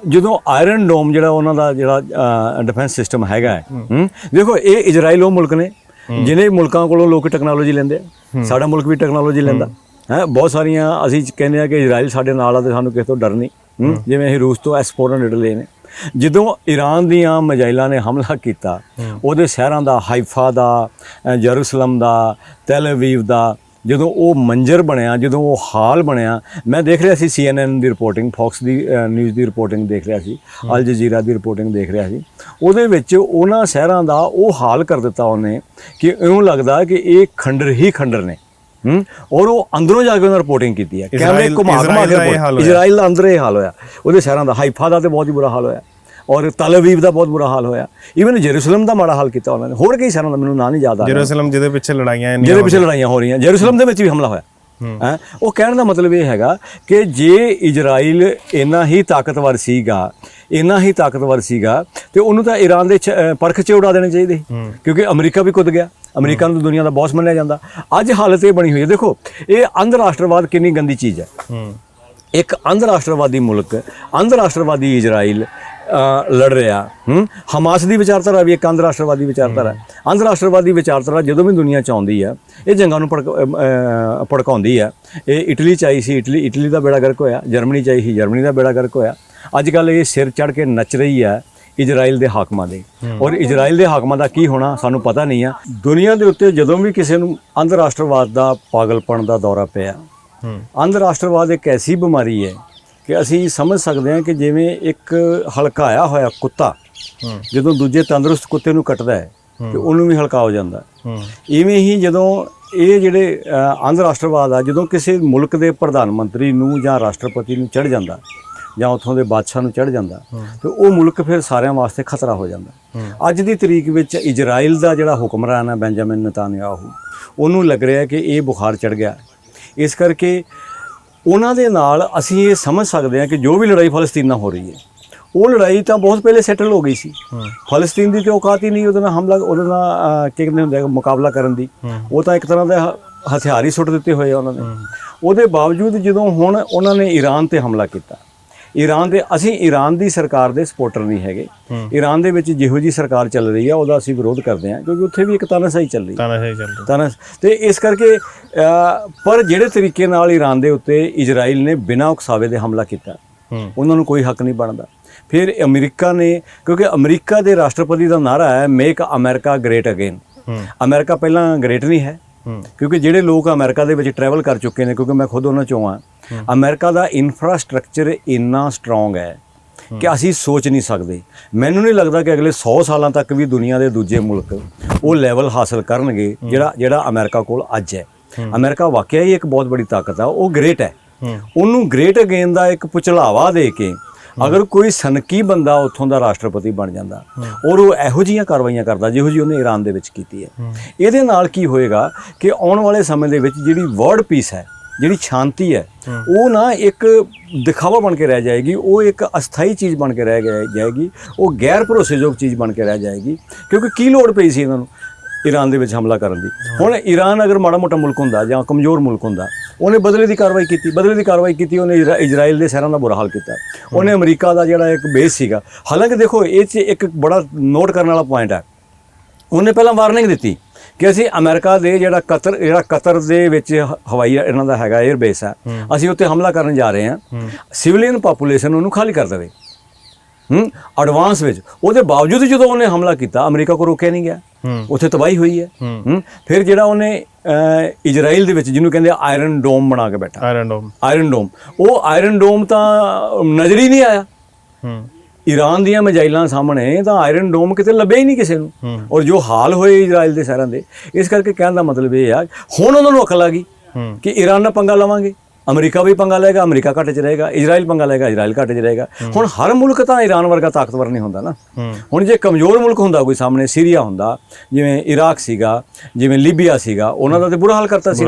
ਜਦੋਂ iron dome ਜਿਹੜਾ ਉਹਨਾਂ ਦਾ ਜਿਹੜਾ ਡਿਫੈਂਸ ਸਿਸਟਮ ਹੈਗਾ ਹੈ, ਦੇਖੋ ਇਹ ਇਜ਼ਰਾਈਲ ਉਹ ਮੁਲਕ ਨੇ ਜਿਹਨੇ ਮੁਲਕਾਂ ਕੋਲੋਂ ਲੋਕ ਟੈਕਨੋਲੋਜੀ ਲੈਂਦੇ ਆ। ਸਾਡਾ ਮੁਲਕ ਵੀ ਟੈਕਨੋਲੋਜੀ ਲੈਂਦਾ। ਹੈ। ਬਹੁਤ ਸਾਰੀਆਂ ਅਸੀਂ ਕਹਿੰਦੇ ਆ ਕਿ ਇਜ਼ਰਾਈਲ ਸਾਡੇ ਨਾਲ ਆ ਤੇ ਸਾਨੂੰ ਕਿਸੇ ਤੋਂ ਡਰ ਨਹੀਂ। ਜਿਵੇਂ ਅਸੀਂ ਰੂਸ ਤੋਂ ਐਸ-400 ਲਏ ਨੇ। ਜਦੋਂ ਈਰਾਨ ਦੀਆਂ ਮਜਾਇਲਾਂ ਨੇ ਹਮਲਾ ਕੀਤਾ ਉਹਦੇ ਸ਼ਹਿਰਾਂ ਦਾ ਹਾਈਫਾ ਦਾ ਜਰੂਸਲਮ ਦਾ ਤੈਲ ਅਵੀਵ ਦਾ ਜਦੋਂ ਉਹ ਮੰਜ਼ਰ ਬਣਿਆ ਜਦੋਂ ਉਹ ਹਾਲ ਬਣਿਆ ਮੈਂ ਦੇਖ ਰਿਹਾ ਸੀ CNN ਦੀ ਰਿਪੋਰਟਿੰਗ ਫੌਕਸ ਦੀ ਨਿਊਜ਼ ਦੀ ਰਿਪੋਰਟਿੰਗ ਦੇਖ ਰਿਹਾ ਸੀ ਅਲ ਜਜ਼ੀਰਾ ਦੀ ਰਿਪੋਰਟਿੰਗ ਦੇਖ ਰਿਹਾ ਸੀ। ਉਹਦੇ ਵਿੱਚ ਉਹਨਾਂ ਸ਼ਹਿਰਾਂ ਦਾ ਉਹ ਹਾਲ ਕਰ ਦਿੱਤਾ ਉਹਨੇ ਕਿ ਇਉਂ ਲੱਗਦਾ ਕਿ ਇਹ ਖੰਡਰ ਹੀ ਖੰਡਰ ਨੇ। ਹੂੰ? ਔਰ ਉਹ ਅੰਦਰੋਂ ਜਾ ਕੇ ਉਹਨਾਂ ਰਿਪੋਰਟਿੰਗ ਕੀਤੀ ਹੈ। ਕੈਮਰੇ ਇਜ਼ਰਾਈਲ- ਘੁਮਾ ਘੁਮਾ ਕੇ। ਇਜ਼ਰਾਈਲ ਦਾ ਅੰਦਰ ਇਹ ਹਾਲ ਹੋਇਆ। ਉਹਦੇ ਸ਼ਹਿਰਾਂ ਦਾ ਹਾਈਫਾ ਦਾ ਤੇ ਬਹੁਤ ਹੀ ਬੁਰਾ ਹਾਲ ਹੋਇਆ। ਔਰ ਤਲ ਅਵੀਵ ਦਾ ਬਹੁਤ ਬੁਰਾ ਹਾਲ ਹੋਇਆ। ਇਵਨ ਜੈਰੂਸਲਮ ਦਾ ਮਾੜਾ ਹਾਲ ਕੀਤਾ ਉਹਨਾਂ ਨੇ। ਹੋਰ ਕਈ ਸ਼ਹਿਰਾਂ ਦਾ ਮੈਨੂੰ ਨਾਂ ਨਹੀਂ ਯਾਦ ਆ ਰਿਹਾ। ਜੇਰੂਸਲਮ ਜਿਹਦੇ ਪਿੱਛੇ ਲੜਾਈਆਂ ਇੰਨੀਆਂ ਜਿਹਦੇ ਪਿੱਛੇ ਲੜਾਈਆਂ ਹੋ ਰਹੀਆਂ। ਜੈਰੂਸਲਮ ਦੇ ਵਿੱਚ ਵੀ ਹਮਲਾ ਹੋਇਆ। ਹੈ। ਉਹ ਕਹਿਣ ਦਾ ਮਤਲਬ ਇਹ ਹੈਗਾ ਕਿ ਜੇ ਇਜ਼ਰਾਈਲ ਇੰਨਾ ਹੀ ਤਾਕਤਵਰ ਸੀਗਾ ਇੰਨਾ ਹੀ ਤਾਕਤਵਰ ਸੀਗਾ ਤੇ ਉਹਨੂੰ ਤਾਂ ਈਰਾਨ ਦੇ ਪਰਖ 'ਚ ਉਡਾ ਦੇਣੇ ਚਾਹੀਦੇ। ਕਿਉਂਕਿ ਅਮਰੀਕਾ ਵੀ ਕੁੱਦ ਗਿਆ। ਅਮਰੀਕਾ ਨੂੰ ਦੁਨੀਆ ਦਾ ਬੌਸ ਮੰਨਿਆ ਜਾਂਦਾ। ਅੱਜ ਹਾਲਤ ਇਹ ਬਣੀ ਹੋਈ ਹੈ। ਦੇਖੋ ਇਹ ਅੰਧ ਰਾਸ਼ਟਰਵਾਦ ਕਿੰਨੀ ਗੰਦੀ ਚੀਜ਼ ਹੂੰ। ਇੱਕ ਅੰਧ ਰਾਸ਼ਟਰਵਾਦੀ ਮੁਲਕ ਅੰਧ ਰਾਸ਼ਟਰਵਾਦੀ ਇਜ਼ਰਾਈਲ ਲੜ ਰਿਹਾ ਹੂੰ? ਹਮਾਸ ਦੀ ਵਿਚਾਰਧਾਰਾ ਵੀ ਇੱਕ ਅੰਧ ਰਾਸ਼ਟਰਵਾਦੀ ਵਿਚਾਰਧਾਰਾ। ਹੈ। ਅੰਧ ਰਾਸ਼ਟਰਵਾਦੀ ਵਿਚਾਰਧਾਰਾ ਜਦੋਂ ਵੀ ਦੁਨੀਆ ਚ ਆਉਂਦੀ ਹੈ ਇਹ ਜੰਗਾਂ ਨੂੰ ਭੜਕਾਉਂਦੀ ਹੈ ਇਹ ਇਟਲੀ ਚ ਆਈ ਸੀ ਇਟਲੀ ਇਟਲੀ ਦਾ ਬੇੜਾ ਗਰਕ ਹੋਇਆ ਜਰਮਨੀ ਚ ਆਈ ਸੀ ਜਰਮਨੀ ਦਾ ਬੇੜਾ ਗਰਕ ਹੋਇਆ। ਅੱਜ ਕੱਲ ਇਹ ਸਿਰ ਚੜ ਕੇ ਨੱਚ ਰਹੀ ਹੈ ਇਜ਼ਰਾਈਲ ਦੇ ਹਾਕਮਾਂ ਦੇ। ਔਰ ਇਜ਼ਰਾਈਲ ਦੇ ਹਾਕਮਾਂ ਦਾ ਕੀ ਹੋਣਾ ਸਾਨੂੰ ਪਤਾ ਨਹੀਂ ਆ। ਦੁਨੀਆ ਦੇ ਉੱਤੇ ਜਦੋਂ ਵੀ ਕਿਸੇ ਨੂੰ ਅੰਧ ਰਾਸ਼ਟਰਵਾਦ ਦਾ ਪਾਗਲਪਣ ਦਾ ਦੌਰਾ ਪਿਆ ਅੰਧ ਰਾਸ਼ਟਰਵਾਦ ਇੱਕ ਐਸੀ ਬਿਮਾਰੀ ਹੈ ਕਿ ਅਸੀਂ ਸਮਝ ਸਕਦੇ ਹਾਂ ਕਿ ਜਿਵੇਂ ਇੱਕ ਹਲਕਾਇਆ ਹੋਇਆ ਕੁੱਤਾ ਜਦੋਂ ਦੂਜੇ ਤੰਦਰੁਸਤ ਕੁੱਤੇ ਨੂੰ ਕੱਟਦਾ ਹੈ ਤੇ ਉਹਨੂੰ ਵੀ ਹਲਕਾ ਹੋ ਜਾਂਦਾ। ਇਵੇਂ ਹੀ ਜਦੋਂ ਇਹ ਜਿਹੜੇ ਅੰਧ ਰਾਸ਼ਟਰਵਾਦ ਆ ਜਦੋਂ ਕਿਸੇ ਮੁਲਕ ਦੇ ਪ੍ਰਧਾਨ ਮੰਤਰੀ ਨੂੰ ਜਾਂ ਰਾਸ਼ਟਰਪਤੀ ਨੂੰ ਚੜ ਜਾਂਦਾ ਜਾਂ ਉੱਥੋਂ ਦੇ ਬਾਦਸ਼ਾਹ ਨੂੰ ਚੜ ਜਾਂਦਾ ਤੇ ਉਹ ਮੁਲਕ ਫਿਰ ਸਾਰਿਆਂ ਵਾਸਤੇ ਖਤਰਾ ਹੋ ਜਾਂਦਾ। ਅੱਜ ਦੀ ਤਰੀਕ ਵਿੱਚ ਇਜ਼ਰਾਈਲ ਦਾ ਜਿਹੜਾ ਹੁਕਮਰਾਨ ਹੈ ਬੈਂਜਾਮਿਨ ਨਤਾਨਯਾਹੂ ਉਹਨੂੰ ਲੱਗ ਰਿਹਾ ਕਿ ਇਹ ਬੁਖਾਰ ਚੜ ਗਿਆ। ਇਸ ਕਰਕੇ ਉਹਨਾਂ ਦੇ ਨਾਲ ਅਸੀਂ ਇਹ ਸਮਝ ਸਕਦੇ ਹਾਂ ਕਿ ਜੋ ਵੀ ਲੜਾਈ ਫਲਸਤੀਨ ਨਾਲ ਹੋ ਰਹੀ ਹੈ ਉਹ ਲੜਾਈ ਤਾਂ ਬਹੁਤ ਪਹਿਲੇ ਸੈਟਲ ਹੋ ਗਈ ਸੀ। ਫਲਸਤੀਨ ਦੀ ਤੇ ਔਕਾਤ ਹੀ ਨਹੀਂ ਉਹਦੇ ਨਾਲ ਹਮਲਾ ਉਹਦੇ ਨਾਲ ਕੀ ਕਹਿੰਦੇ ਹੁੰਦੇ ਆ, ਮੁਕਾਬਲਾ ਕਰਨ ਦੀ। ਉਹ ਤਾਂ ਇੱਕ ਤਰ੍ਹਾਂ ਦਾ ਹਥਿਆਰ ਹੀ ਸੁੱਟ ਦਿੱਤੇ ਹੋਏ ਆ ਉਹਨਾਂ ਨੇ। ਉਹਦੇ ਬਾਵਜੂਦ ਜਦੋਂ ਹੁਣ ਉਹਨਾਂ ਨੇ ਈਰਾਨ ਤੇ ਹਮਲਾ ਕੀਤਾ ਈਰਾਨ ਦੇ ਅਸੀਂ ਈਰਾਨ ਦੀ ਸਰਕਾਰ ਦੇ ਸਪੋਰਟਰ ਨਹੀਂ ਹੈਗੇ। ਈਰਾਨ ਦੇ ਵਿੱਚ ਜਿਹੋ ਜੀ ਸਰਕਾਰ ਚੱਲ ਰਹੀ ਆ ਉਹਦਾ ਅਸੀਂ ਵਿਰੋਧ ਕਰਦੇ ਹਾਂ ਕਿਉਂਕਿ ਉੱਥੇ ਵੀ ਇੱਕ ਤਾਨਾਸ਼ਾਹੀ ਚੱਲ ਰਹੀ ਹੈ। ਤਾਂ ਨਹੀਂ ਚੱਲ ਰਿਹਾ ਤਾਂ ਨਾ- ਤੇ ਇਸ ਕਰਕੇ ਪਰ ਜਿਹੜੇ ਤਰੀਕੇ ਨਾਲ ਈਰਾਨ ਦੇ ਉੱਤੇ ਇਜ਼ਰਾਈਲ ਨੇ ਬਿਨਾਂ ਉਕਸਾਵੇ ਦੇ ਹਮਲਾ ਕੀਤਾ ਉਹਨਾਂ ਨੂੰ ਕੋਈ ਹੱਕ ਨਹੀਂ ਬਣਦਾ। ਫਿਰ ਅਮਰੀਕਾ ਨੇ ਕਿਉਂਕਿ ਅਮਰੀਕਾ ਦੇ ਰਾਸ਼ਟਰਪਤੀ ਦਾ ਨਾਰਾ ਹੈ make America great again America ਪਹਿਲਾਂ ਗ੍ਰੇਟ ਨਹੀਂ ਹੈ ਹੂੰ। ਕਿਉਂਕਿ ਜਿਹੜੇ ਲੋਕ ਅਮਰੀਕਾ ਦੇ ਵਿੱਚ ਟਰੈਵਲ ਕਰ ਚੁੱਕੇ ਨੇ ਕਿਉਂਕਿ ਮੈਂ ਖੁਦ ਉਹਨਾਂ ਚੋਂ ਆ ਅਮਰੀਕਾ ਦਾ ਇਨਫਰਾਸਟ੍ਰਕਚਰ ਇੰਨਾ ਸਟਰੋਂਗ ਹੈ ਕਿ ਅਸੀਂ ਸੋਚ ਨਹੀਂ ਸਕਦੇ। ਮੈਨੂੰ ਨਹੀਂ ਲੱਗਦਾ ਕਿ ਅਗਲੇ 100 ਸਾਲਾਂ ਤੱਕ ਵੀ ਦੁਨੀਆ ਦੇ ਦੂਜੇ ਮੁਲਕ ਉਹ ਲੈਵਲ ਹਾਸਲ ਕਰਨਗੇ ਜਿਹੜਾ ਜਿਹੜਾ ਅਮਰੀਕਾ ਕੋਲ ਅੱਜ ਹੈ। ਅਮਰੀਕਾ ਵਾਕਿਆ ਹੀ ਇੱਕ ਬਹੁਤ ਬੜੀ ਤਾਕਤ ਆ ਉਹ ਗ੍ਰੇਟ ਹੈ। ਹੂੰ। ਉਹਨੂੰ ਗ੍ਰੇਟ ਅਗੇਨ ਦਾ ਇੱਕ ਪੁਚਲਾਵਾ ਦੇ ਕੇ ਅਗਰ ਕੋਈ ਸਨਕੀ ਬੰਦਾ ਉੱਥੋਂ ਦਾ ਰਾਸ਼ਟਰਪਤੀ ਬਣ ਜਾਂਦਾ ਔਰ ਉਹ ਇਹੋ ਜੀਆਂ ਕਾਰਵਾਈਆਂ ਕਰਦਾ ਜਿਹੋ ਜੀ ਉਹਨੇ ਈਰਾਨ ਦੇ ਵਿੱਚ ਕੀਤੀ ਹੈ। ਇਹਦੇ ਨਾਲ ਕੀ ਹੋਏਗਾ ਕਿ ਆਉਣ ਵਾਲੇ ਸਮੇਂ ਦੇ ਵਿੱਚ ਜਿਹੜੀ ਵਰਲਡ ਪੀਸ ਹੈ ਜਿਹੜੀ ਸ਼ਾਂਤੀ ਹੈ ਉਹ ਨਾ ਇੱਕ ਦਿਖਾਵਾ ਬਣ ਕੇ ਰਹਿ ਜਾਏਗੀ ਉਹ ਇੱਕ ਅਸਥਾਈ ਚੀਜ਼ ਬਣ ਕੇ ਰਹਿ ਜਾਏਗੀ ਉਹ ਗੈਰ ਭਰੋਸੇਯੋਗ ਚੀਜ਼ ਬਣ ਕੇ ਰਹਿ ਜਾਏਗੀ ਕਿਉਂਕਿ ਕੀ ਲੋੜ ਪਈ ਸੀ ਇਹਨਾਂ ਨੂੰ ਈਰਾਨ ਦੇ ਵਿੱਚ ਹਮਲਾ ਕਰਨ ਦੀ? ਹੁਣ ਈਰਾਨ ਅਗਰ ਮਾੜਾ ਮੋਟਾ ਮੁਲਕ ਹੁੰਦਾ ਜਾਂ ਕਮਜ਼ੋਰ ਮੁਲਕ ਹੁੰਦਾ ਉਹਨੇ ਬਦਲੇ ਦੀ ਕਾਰਵਾਈ ਕੀਤੀ ਬਦਲੇ ਦੀ ਕਾਰਵਾਈ ਕੀਤੀ ਉਹਨੇ ਇਜ਼ਰਾ- ਇਜ਼ਰਾਈਲ ਦੇ ਸ਼ਹਿਰਾਂ ਦਾ ਬੁਰਾ ਹਾਲ ਕੀਤਾ। ਉਹਨੇ ਅਮਰੀਕਾ ਦਾ ਜਿਹੜਾ ਇੱਕ ਬੇਸ ਸੀਗਾ ਹਾਲਾਂਕਿ ਦੇਖੋ ਇਹ 'ਚ ਇੱਕ ਬੜਾ ਨੋਟ ਕਰਨ ਵਾਲਾ ਪੁਆਇੰਟ ਹੈ। ਉਹਨੇ ਪਹਿਲਾਂ ਵਾਰਨਿੰਗ ਦਿੱਤੀ। ਕਿ ਅਸੀਂ ਅਮਰੀਕਾ ਦੇ ਜਿਹੜਾ ਕਤਰ ਜਿਹੜਾ ਕਤਰ ਦੇ ਵਿੱਚ ਹਵਾਈ ਇਹਨਾਂ ਦਾ ਹੈਗਾ 에ਅਰ ਬੇਸ ਹੈ। ਅਸੀਂ ਉੱਤੇ ਹਮਲਾ ਕਰਨ ਜਾ ਰਹੇ ਹਾਂ। ਸਿਵਲੀਅਨ ਪਾਪੂਲੇਸ਼ਨ ਉਹਨੂੰ ਖਾਲੀ ਕਰ ਦੇਵੇ। ਹੂੰ? ਐਡਵਾਂਸ ਵਿੱਚ। ਉਹਦੇ ਬਾਵਜੂਦ ਜਦੋਂ ਉਹਨੇ ਹਮਲਾ ਕੀਤਾ ਅਮਰੀਕਾ ਕੋ ਰੋਕਿਆ ਨਹੀਂ ਗਿਆ। ਉੱਥੇ ਤਬਾਹੀ ਹੋਈ ਹੈ। ਹੂੰ। ਫਿਰ ਜਿਹੜਾ ਉਹਨੇ ਇਜ਼ਰਾਈਲ ਦੇ ਵਿੱਚ ਜਿਹਨੂੰ ਕਹਿੰਦੇ ਆਇਰਨ ਡੋਮ ਬਣਾ ਕੇ ਬੈਠਾ। ਆਇਰਨ ਡੋਮ ਆਇਰਨ ਡੋਮ ਉਹ ਆਇਰਨ ਡੋਮ ਤਾਂ ਨਜ਼ਰ ਹੀ ਨਹੀਂ ਆਇਆ। ਹੂੰ। ਈਰਾਨ ਦੀਆਂ ਮਜਾਈਲਾਂ ਸਾਹਮਣੇ ਤਾਂ ਆਇਰਨ ਡੋਮ ਕਿਤੇ ਲੱਭਿਆ ਹੀ ਨਹੀਂ ਕਿਸੇ ਨੂੰ। ਔਰ ਜੋ ਹਾਲ ਹੋਏ ਇਜ਼ਰਾਈਲ ਦੇ ਸ਼ਹਿਰਾਂ ਦੇ ਇਸ ਕਰਕੇ ਕਹਿਣ ਦਾ ਮਤਲਬ ਇਹ ਆ ਹੁਣ ਉਹਨਾਂ ਨੂੰ ਅਕਲ ਆ ਗਈ ਕਿ ਈਰਾਨ ਨਾਲ ਪੰਗਾ ਲਵਾਂਗੇ। ਅਮਰੀਕਾ ਵੀ ਪੰਗਾ ਲਏਗਾ ਅਮਰੀਕਾ ਘਾਟੇ 'ਚ ਰਹੇਗਾ ਇਜ਼ਰਾਈਲ ਪੰਗਾ ਲਏਗਾ ਇਜ਼ਰਾਈਲ ਘਾਟੇ 'ਚ ਰਹੇਗਾ। ਹੁਣ ਹਰ ਮੁਲਕ ਤਾਂ ਈਰਾਨ ਵਰਗਾ ਤਾਕਤਵਰ ਨਹੀਂ ਹੁੰਦਾ ਨਾ। ਹੁਣ ਜੇ ਕਮਜ਼ੋਰ ਮੁਲਕ ਹੁੰਦਾ ਕੋਈ ਸਾਹਮਣੇ ਸੀਰੀਆ ਹੁੰਦਾ ਜਿਵੇਂ ਇਰਾਕ ਸੀਗਾ ਜਿਵੇਂ ਲੀਬੀਆ ਸੀਗਾ ਉਹਨਾਂ ਦਾ ਤੇ ਬੁਰਾ ਹਾਲ ਕਰਤਾ ਸੀ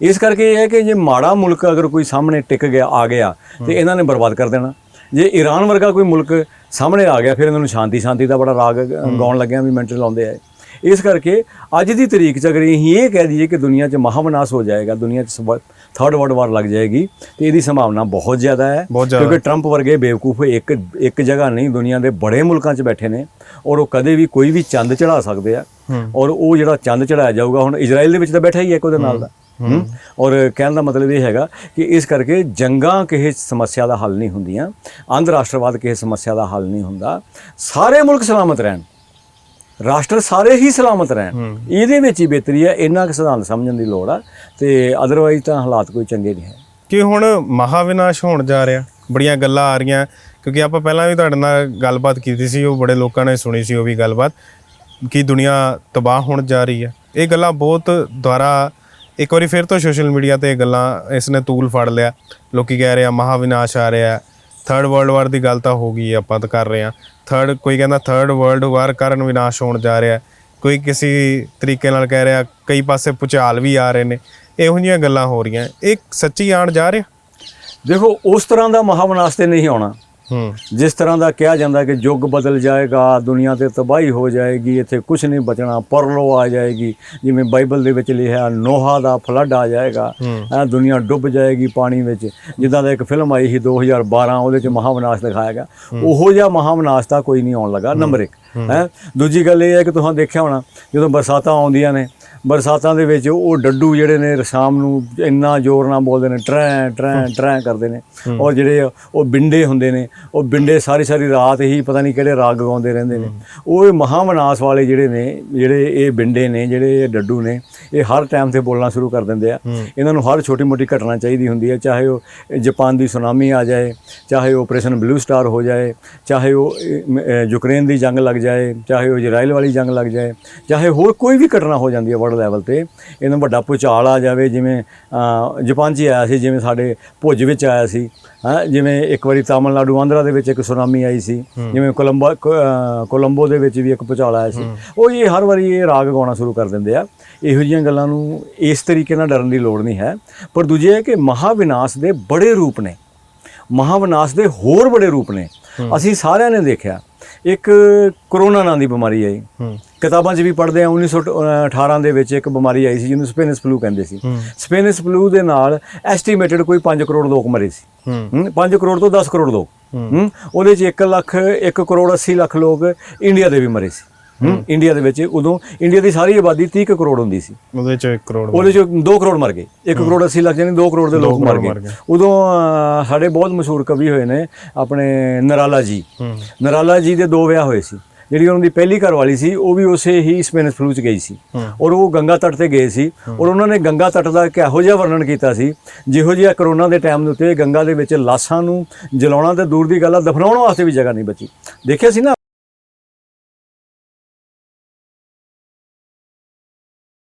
ਇਸ ਕਰਕੇ ਇਹ ਹੈ ਕਿ ਜੇ ਮਾੜਾ ਮੁਲਕ ਅਗਰ ਕੋਈ ਸਾਹਮਣੇ ਟਿਕ ਗਿਆ ਆ ਗਿਆ ਤੇ ਇਹਨਾਂ ਨੇ ਬਰਬਾਦ ਕਰ ਦੇਣਾ। ਜੇ ਈਰਾਨ ਵਰਗਾ ਕੋਈ ਮੁਲਕ ਸਾਹਮਣੇ ਆ ਗਿਆ ਫਿਰ ਇਹਨਾਂ ਨੂੰ ਸ਼ਾਂਤੀ ਸ਼ਾਂਤੀ ਦਾ ਬੜਾ ਰਾਗ ਗਾਉਣ ਲੱਗਿਆ ਵੀ ਮਿੰਟ ਲਾਉਂਦੇ ਆ। ਇਸ ਕਰਕੇ ਅੱਜ ਦੀ ਤਰੀਕ 'ਚ ਅਗਰ ਅਸੀਂ ਇਹ ਕਹਿ ਦਈਏ ਕਿ ਦੁਨੀਆ 'ਚ ਮਹਾਵਿਨਾਸ਼ ਹੋ ਜਾਏਗਾ ਦੁਨੀਆ 'ਚ ਥਰਡ ਵਰਲਡ ਵਾਰ ਲੱਗ ਜਾਏਗੀ ਤੇ ਇਹਦੀ ਸੰਭਾਵਨਾ ਬਹੁਤ ਜ਼ਿਆਦਾ ਹੈ। ਕਿਉਂਕਿ ਟਰੰਪ ਵਰਗੇ ਬੇਵਕੂਫ ਇੱਕ ਇੱਕ ਜਗ੍ਹਾ ਨਹੀਂ ਦੁਨੀਆ ਦੇ ਬੜੇ ਮੁਲਕਾਂ 'ਚ ਬੈਠੇ ਨੇ ਔਰ ਉਹ ਕਦੇ ਵੀ ਕੋਈ ਵੀ ਚੰਦ ਚੜਾ ਸਕਦੇ ਆ ਔਰ ਉਹ ਜਿਹੜਾ ਚੰਦ ਚੜਾਇਆ ਜਾਊਗਾ ਹੁਣ ਇਜ਼ਰਾਈਲ ਦੇ ਵਿੱਚ ਤਾਂ ਬੈਠਾ ਹੀ ਹੈ ਇੱਕ ਉਹਦੇ ਨਾਲ ਦਾ। ਹੂੰ। ਔਰ ਕਹਿਣ ਦਾ ਮਤਲਬ ਇਹ ਹੈਗਾ ਕਿ ਇਸ ਕਰਕੇ ਜੰਗਾਂ ਕਿਸੇ ਸਮੱਸਿਆ ਦਾ ਹੱਲ ਨਹੀਂ ਹੁੰਦੀਆਂ ਅੰਧਰਾਸ਼ਟਰਵਾਦ ਕਿਸੇ ਸਮੱਸਿਆ ਦਾ ਹੱਲ ਨਹੀਂ ਹੁੰਦਾ। ਸਾਰੇ ਮੁਲਕ ਸਲਾਮਤ ਰਹਿਣ। ਰਾਸ਼ਟਰ ਸਾਰੇ ਹੀ ਸਲਾਮਤ ਰਹਿਣ। ਇਹਦੇ ਵਿੱਚ ਹੀ ਬਿਹਤਰੀ ਹੈ ਇੰਨਾ ਕੁ ਸਿਧਾਂਤ ਸਮਝਣ ਦੀ ਲੋੜ ਆ ਤੇ ਅਦਰਵਾਈਜ਼ ਤਾਂ ਹਾਲਾਤ ਕੋਈ ਚੰਗੇ ਨਹੀਂ ਹੈ। ਕਿ ਹੁਣ ਮਹਾਵਿਨਾਸ਼ ਹੋਣ ਜਾ ਰਿਹਾ ਬੜੀਆਂ ਗੱਲਾਂ ਆ ਰਹੀਆਂ ਕਿਉਂਕਿ ਆਪਾਂ ਪਹਿਲਾਂ ਵੀ ਤੁਹਾਡੇ ਨਾਲ ਗੱਲਬਾਤ ਕੀਤੀ ਸੀ ਉਹ ਬੜੇ ਲੋਕਾਂ ਨੇ ਸੁਣੀ ਸੀ ਉਹ ਵੀ ਗੱਲਬਾਤ ਕਿ ਦੁਨੀਆ ਤਬਾਹ ਹੋਣ ਜਾ ਰਹੀ ਹੈ। ਇਹ ਗੱਲਾਂ ਬਹੁਤ ਦੁਆਰਾ ਇੱਕ ਵਾਰੀ ਫਿਰ ਤੋਂ ਸੋਸ਼ਲ ਮੀਡੀਆ ਤੇ ਇਹ ਗੱਲਾਂ ਇਸ ਨੇ ਤੂਲ ਫੜ ਲਿਆ। ਲੋਕੀ ਕਹਿ ਰਹੇ ਆ ਮਹਾਵਿਨਾਸ਼ ਆ ਰਿਹਾ ਥਰਡ ਵਰਲਡ ਵਾਰ ਦੀ ਗੱਲ ਤਾਂ ਹੋ ਗਈ ਹੈ, ਆਪਾਂ ਤਾਂ ਕਰ ਰਹੇ ਆ ਥਰਡ ਕੋਈ ਕਹਿੰਦਾ ਥਰਡ ਵਰਲਡ ਵਾਰ ਕਾਰਨ ਵਿਨਾਸ਼ ਹੋਣ ਜਾ ਰਿਹਾ ਕੋਈ ਕਿਸੇ ਤਰੀਕੇ ਨਾਲ ਕਹਿ ਰਿਹਾ ਕਈ ਪਾਸੇ ਭੁਚਾਲ ਵੀ ਆ ਰਹੇ ਨੇ। ਇਹੋ ਜਿਹੀਆਂ ਗੱਲਾਂ ਹੋ ਰਹੀਆਂ। ਇਹ ਸੱਚੀ ਆਣ ਜਾ ਰਿਹਾ? ਦੇਖੋ ਉਸ ਤਰ੍ਹਾਂ ਦਾ ਮਹਾਵਿਨਾਸ਼ ਤੇ ਨਹੀਂ ਆਉਣਾ। ਜਿਸ ਤਰ੍ਹਾਂ ਦਾ ਕਿਹਾ ਜਾਂਦਾ ਕਿ ਯੁੱਗ ਬਦਲ ਜਾਏਗਾ ਦੁਨੀਆ ਤੇ ਤਬਾਹੀ ਹੋ ਜਾਏਗੀ ਇੱਥੇ ਕੁਝ ਨਹੀਂ ਬਚਣਾ ਪਰਲੋ ਆ ਜਾਏਗੀ। ਜਿਵੇਂ ਬਾਈਬਲ ਦੇ ਵਿੱਚ ਲਿਖਿਆ ਨੋਹਾ ਦਾ ਫਲੱਡ ਆ ਜਾਏਗਾ ਇਹ ਦੁਨੀਆ ਡੁੱਬ ਜਾਏਗੀ ਪਾਣੀ ਵਿੱਚ। ਜਿੱਦਾਂ ਦਾ ਇੱਕ ਫਿਲਮ ਆਈ ਸੀ 2012 ਉਹਦੇ ਚ ਮਹਾਵਿਨਾਸ਼ ਦਿਖਾਇਆ ਗਿਆ। ਉਹੋ ਜਿਹਾ ਮਹਾਵਿਨਾਸ਼ ਤਾਂ ਕੋਈ ਨਹੀਂ ਆਉਣ ਲੱਗਾ ਨੰਬਰ 1 ਹੈ? ਦੂਜੀ ਗੱਲ ਇਹ ਹੈ ਕਿ ਤੁਸੀਂ ਦੇਖਿਆ ਹੋਣਾ ਜਦੋਂ ਬਰਸਾਤਾਂ ਆਉਂਦੀਆਂ ਨੇ ਬਰਸਾਤਾਂ ਦੇ ਵਿੱਚ ਉਹ ਡੱਡੂ ਜਿਹੜੇ ਨੇ ਸ਼ਾਮ ਨੂੰ ਇੰਨਾ ਜ਼ੋਰ ਨਾਲ ਬੋਲਦੇ ਨੇ ਟਰੈਂ ਟਰੈਂ ਟਰੈਂ ਕਰਦੇ ਨੇ। ਔਰ ਜਿਹੜੇ ਉਹ ਬਿੰਡੇ ਹੁੰਦੇ ਨੇ ਉਹ ਬਿੰਡੇ ਸਾਰੀ ਸਾਰੀ ਰਾਤ ਹੀ ਪਤਾ ਨਹੀਂ ਕਿਹੜੇ ਰਾਗ ਗਾਉਂਦੇ ਰਹਿੰਦੇ ਨੇ। ਉਹ ਇਹ ਮਹਾਵਿਨਾਸ਼ ਵਾਲੇ ਜਿਹੜੇ ਨੇ ਜਿਹੜੇ ਇਹ ਬਿੰਡੇ ਨੇ ਜਿਹੜੇ ਇਹ ਡੱਡੂ ਨੇ ਇਹ ਹਰ ਟਾਈਮ ਤੇ ਬੋਲਣਾ ਸ਼ੁਰੂ ਕਰ ਦਿੰਦੇ ਆ। ਇਹਨਾਂ ਨੂੰ ਹਰ ਛੋਟੀ ਮੋਟੀ ਘਟਨਾ ਚਾਹੀਦੀ ਹੁੰਦੀ ਹੈ ਚਾਹੇ ਉਹ ਜਾਪਾਨ ਦੀ ਸੁਨਾਮੀ ਆ ਜਾਏ ਚਾਹੇ ਉਹ ਆਪਰੇਸ਼ਨ ਬਲੂ ਸਟਾਰ ਹੋ ਜਾਏ ਚਾਹੇ ਉਹ ਯੂਕਰੇਨ ਦੀ ਜੰਗ ਲੱਗ ਜਾਏ ਚਾਹੇ ਉਹ ਇਜ਼ਰਾਈਲ ਵਾਲੀ ਜੰਗ ਲੱਗ ਜਾਏ ਚਾਹੇ ਹੋਰ ਕੋਈ ਵੀ ਘਟਨਾ ਹੋ ਜਾਂਦੀ ਹੈ ਵਰਲਡ ਲੈਵਲ ਤੇ ਇਹਨਾਂ ਵੱਡਾ ਭੂਚਾਲ ਆ ਜਾਵੇ ਜਿਵੇਂ ਜਾਪਾਨ 'ਚ ਆਇਆ ਸੀ ਜਿਵੇਂ ਸਾਡੇ ਭੁੱਜ ਵਿੱਚ ਆਇਆ ਸੀ ਹਾਂ ਜਿਵੇਂ ਇੱਕ ਵਾਰੀ ਤਾਮਿਲਨਾਡੂ ਆਂਧਰਾ ਦੇ ਵਿੱਚ ਇੱਕ ਸੁਨਾਮੀ ਆਈ ਸੀ ਜਿਵੇਂ ਕੋਲੰਬੋ ਕੋਲੰਬੋ ਦੇ ਵਿੱਚ ਵੀ ਇੱਕ ਭੂਚਾਲ ਆਇਆ ਸੀ। ਉਹ ਇਹ ਹਰ ਵਾਰੀ ਇਹ ਰਾਗ ਗਾਉਣਾ ਸ਼ੁਰੂ ਕਰ ਦਿੰਦੇ ਆ। ਇਹੋ ਜਿਹੀਆਂ ਗੱਲਾਂ ਨੂੰ ਇਸ ਤਰੀਕੇ ਨਾਲ ਡਰਨ ਦੀ ਲੋੜ ਨਹੀਂ ਹੈ। ਪਰ ਦੂਜੇ ਹੈ ਕਿ ਮਹਾਵਿਨਾਸ਼ ਦੇ ਬੜੇ ਰੂਪ ਨੇ। ਮਹਾਵਿਨਾਸ਼ ਦੇ ਹੋਰ ਬੜੇ ਰੂਪ ਨੇ। ਅਸੀਂ ਸਾਰਿਆਂ ਨੇ ਦੇਖਿਆ ਇੱਕ ਕਰੋਨਾ ਨਾਂ ਦੀ ਬਿਮਾਰੀ ਆਈ। ਕਿਤਾਬਾਂ 'ਚ ਵੀ ਪੜ੍ਹਦੇ ਆ 1918 ਦੇ ਵਿੱਚ ਇੱਕ ਬਿਮਾਰੀ ਆਈ ਸੀ ਜਿਹਨੂੰ ਸਪੇਨਿਸ ਫਲੂ ਕਹਿੰਦੇ ਸੀ। ਸਪੇਨਿਸ ਫਲੂ ਦੇ ਨਾਲ ਐਸਟੀਮੇਟਡ ਕੋਈ 5 ਕਰੋੜ ਲੋਕ ਮਰੇ ਸੀ। ਹੂੰ। 5 ਕਰੋੜ ਤੋਂ 10 ਕਰੋੜ ਲੋਕ। ਉਹਦੇ 'ਚ 1 ਲੱਖ 1 ਕਰੋੜ 80 ਲੱਖ ਲੋਕ ਇੰਡੀਆ ਦੇ ਵੀ ਮਰੇ ਸੀ। ਇੰਡੀਆ ਦੇ ਵਿੱਚ ਉਦੋਂ ਇੰਡੀਆ ਦੀ ਸਾਰੀ ਆਬਾਦੀ 30 ਕੁ ਕਰੋੜ ਹੁੰਦੀ ਸੀ। ਉਹਦੇ ਚ 1 ਕਰੋੜ ਉਹਦੇ ਚ 2 ਕਰੋੜ ਮਰ ਗਏ। 1 ਕਰੋੜ 80 ਲੱਖ ਯਾਨੀ 2 ਕਰੋੜ ਦੇ ਲੋਕ ਮਰ ਗਏ। ਉਦੋਂ ਸਾਡੇ ਬਹੁਤ ਮਸ਼ਹੂਰ ਕਵੀ ਹੋਏ ਨੇ ਆਪਣੇ ਨਰਾਲਾ ਜੀ। ਨਰਾਲਾ ਜੀ ਦੇ ਦੋ ਵਿਆਹ ਹੋਏ ਸੀ। ਜਿਹੜੀ ਉਹਨਾਂ ਦੀ ਪਹਿਲੀ ਘਰਵਾਲੀ ਸੀ ਉਹ ਵੀ ਉਸੇ ਹੀ ਸਪੇਨਿਸ ਫਲੂ ਚ ਗਈ ਸੀ। ਔਰ ਉਹ ਗੰਗਾ ਤਟ ਤੇ ਗਏ ਸੀ। ਔਰ ਉਹਨਾਂ ਨੇ ਗੰਗਾ ਤਟ ਦਾ ਇੱਕ ਇਹੋ ਜਿਹਾ ਵਰਣਨ ਕੀਤਾ ਸੀ ਜਿਹੋ ਜਿਹਾ ਕਰੋਨਾ ਦੇ ਟਾਈਮ ਦੇ ਉੱਤੇ ਗੰਗਾ ਦੇ ਵਿੱਚ ਲਾਸ਼ਾਂ ਨੂੰ ਜਲਾਉਣਾ ਤੇ ਦੂਰ ਦੀ ਗੱਲ ਆ ਦਫਨਾਉਣ ਵਾਸਤੇ ਵੀ ਜਗ੍ਹਾ ਨਹੀਂ ਬਚੀ। ਦੇਖਿਆ ਸੀ ਨਾ